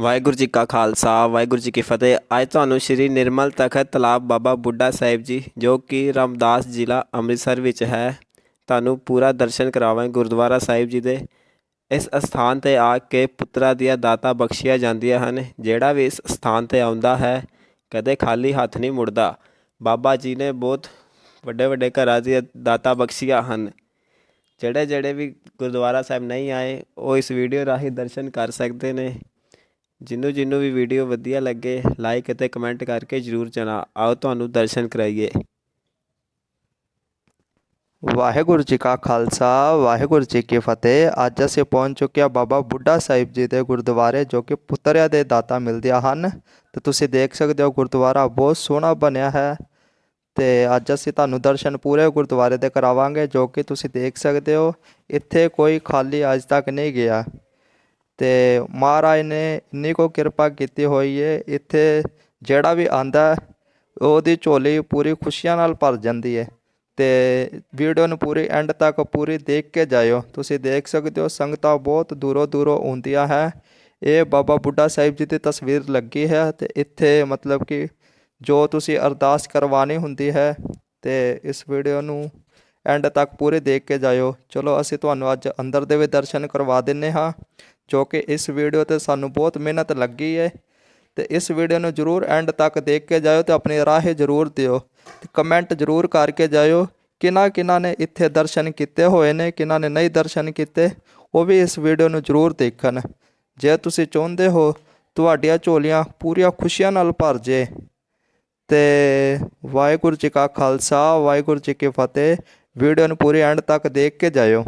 ਵਾਹਿਗੁਰੂ ਜੀ ਕਾ ਖਾਲਸਾ, ਵਾਹਿਗੁਰੂ ਜੀ ਕੀ ਫਤਿਹ। ਅੱਜ ਤੁਹਾਨੂੰ ਸ੍ਰੀ ਨਿਰਮਲ ਤਖਤ ਤਲਾਬ ਬਾਬਾ ਬੁੱਢਾ ਸਾਹਿਬ ਜੀ, ਜੋ ਕਿ ਰਾਮਦਾਸ ਜ਼ਿਲ੍ਹਾ ਅੰਮ੍ਰਿਤਸਰ ਵਿੱਚ ਹੈ, ਤੁਹਾਨੂੰ ਪੂਰਾ ਦਰਸ਼ਨ ਕਰਾਵਾਂਗੇ ਗੁਰਦੁਆਰਾ ਸਾਹਿਬ ਜੀ ਦੇ। ਇਸ ਅਸਥਾਨ ਤੇ ਆ ਕੇ ਪੁੱਤਰਾਂ ਦੀਆਂ ਦਾਤਾਂ ਬਖਸ਼ੀਆਂ ਜਾਂਦੀਆਂ ਹਨ, ਜਿਹੜਾ ਵੀ ਇਸ ਸਥਾਨ ਤੇ ਆਉਂਦਾ ਹੈ, ਕਦੇ ਖਾਲੀ ਹੱਥ ਨਹੀਂ ਮੁੜਦਾ। ਬਾਬਾ ਜੀ ਨੇ ਬਹੁਤ ਵੱਡੇ ਵੱਡੇ ਘਰਾਂ ਦੀਆਂ ਦਾਤਾਂ ਬਖਸ਼ੀਆਂ ਹਨ। ਜਿਹੜੇ ਜਿਹੜੇ ਵੀ ਗੁਰਦੁਆਰਾ ਸਾਹਿਬ ਨਹੀਂ ਆਏ, ਉਹ ਇਸ ਵੀਡੀਓ ਰਾਹੀਂ ਦਰਸ਼ਨ ਕਰ ਸਕਦੇ ਨੇ। ਜਿਹਨੂੰ ਜਿਹਨੂੰ ਵੀ ਵੀਡੀਓ ਵਧੀਆ ਲੱਗੇ ਲਾਈਕ ਅਤੇ ਕਮੈਂਟ ਕਰਕੇ ਜਰੂਰ ਜਣਾ ਆਓ ਤੁਹਾਨੂੰ ਦਰਸ਼ਨ ਕਰਾਈਏ। ਵਾਹਿਗੁਰੂ ਜੀ ਕਾ ਖਾਲਸਾ, ਵਾਹਿਗੁਰੂ ਜੀ ਕੀ ਫਤਿਹ। ਅੱਜ ਅਸੀਂ ਪਹੁੰਚ ਚੁੱਕੇ ਹਾਂ ਬਾਬਾ ਬੁੱਢਾ ਸਾਹਿਬ ਜੀ ਦੇ ਗੁਰਦੁਆਰੇ, ਜੋ ਕਿ ਪੁੱਤਰਿਆਂ ਦੇ ਦਾਤਾ ਮਿਲਦੇ ਹਨ। ਤੇ ਤੁਸੀਂ ਦੇਖ ਸਕਦੇ ਹੋ ਗੁਰਦੁਆਰਾ ਬਹੁਤ ਸੋਹਣਾ ਬਣਿਆ ਹੈ। ਤੇ ਅੱਜ ਅਸੀਂ ਤੁਹਾਨੂੰ ਦਰਸ਼ਨ ਪੂਰੇ ਗੁਰਦੁਆਰੇ ਦੇ ਕਰਾਵਾਂਗੇ, ਜੋ ਕਿ ਤੁਸੀਂ ਦੇਖ ਸਕਦੇ ਹੋ। ਇੱਥੇ ਕੋਈ ਖਾਲੀ ਅੱਜ ਤੱਕ ਨਹੀਂ ਗਿਆ। ਤੇ ਮਹਾਰਾਜ ਨੇ ਇੰਨੀ ਕੁ ਕਿਰਪਾ ਕੀਤੀ ਹੋਈ ਹੈ ਇੱਥੇ ਜਿਹੜਾ ਵੀ ਆਉਂਦਾ, ਉਹਦੀ ਝੋਲੀ ਪੂਰੀ ਖੁਸ਼ੀਆਂ ਨਾਲ ਭਰ ਜਾਂਦੀ ਹੈ ਅਤੇ ਵੀਡੀਓ ਨੂੰ ਪੂਰੀ ਐਂਡ ਤੱਕ ਪੂਰੀ ਦੇਖ ਕੇ ਜਾਇਓ। ਤੁਸੀਂ ਦੇਖ ਸਕਦੇ ਹੋ, ਸੰਗਤਾਂ ਬਹੁਤ ਦੂਰੋਂ ਦੂਰੋਂ ਆਉਂਦੀਆਂ ਹੈ। ਇਹ ਬਾਬਾ ਬੁੱਢਾ ਸਾਹਿਬ ਜੀ ਦੀ ਤਸਵੀਰ ਲੱਗੀ ਹੈ ਤੇ ਇੱਥੇ ਮਤਲਬ ਕਿ ਜੋ ਤੁਸੀਂ ਅਰਦਾਸ ਕਰਵਾਣੀ ਹੁੰਦੀ ਹੈ, ਤੇ ਇਸ ਵੀਡੀਓ ਨੂੰ ਐਂਡ ਤੱਕ ਪੂਰੇ ਦੇਖ ਕੇ ਜਾਇਓ। ਚਲੋ, ਅਸੀਂ ਤੁਹਾਨੂੰ ਅੱਜ ਅੰਦਰ ਦੇ ਵੀ ਦਰਸ਼ਨ ਕਰਵਾ ਦਿੰਨੇ ਹਾਂ, ਜੋ ਕਿ ਇਸ ਵੀਡੀਓ ਤੇ ਸਾਨੂੰ ਬਹੁਤ ਮਿਹਨਤ ਲੱਗੀ ਹੈ ਤੇ ਇਸ ਵੀਡੀਓ ਨੂੰ ਜਰੂਰ ਐਂਡ ਤੱਕ ਦੇਖ ਕੇ ਜਾਇਓ ਤੇ ਆਪਣੀ ਰਾਏ ਜਰੂਰ ਦਿਓ। ਤੇ ਕਮੈਂਟ ਜਰੂਰ ਕਰਕੇ ਜਾਇਓ, ਕਿਹਨਾਂ ਕਿਹਨਾਂ ਨੇ ਇੱਥੇ ਦਰਸ਼ਨ ਕੀਤੇ ਹੋਏ ਨੇ, ਕਿਹਨਾਂ ਨੇ ਨਹੀਂ ਦਰਸ਼ਨ ਕੀਤੇ, ਉਹ ਵੀ ਇਸ ਵੀਡੀਓ ਨੂੰ ਜਰੂਰ ਦੇਖਣ। ਜੇ ਤੁਸੀਂ ਚਾਹੁੰਦੇ ਹੋ ਤੁਹਾਡੀਆਂ ਝੋਲੀਆਂ ਪੂਰੀਆਂ ਖੁਸ਼ੀਆਂ ਨਾਲ ਭਰ ਜੇ, ਤੇ ਵਾਹਿਗੁਰੂ ਜੀ ਕਾ ਖਾਲਸਾ, ਵਾਹਿਗੁਰੂ ਜੀ ਕੀ ਫਤਿਹ। ਵੀਡੀਓ ਨੂੰ ਪੂਰੀ ਐਂਡ ਤੱਕ ਦੇਖ ਕੇ ਜਾਇਓ।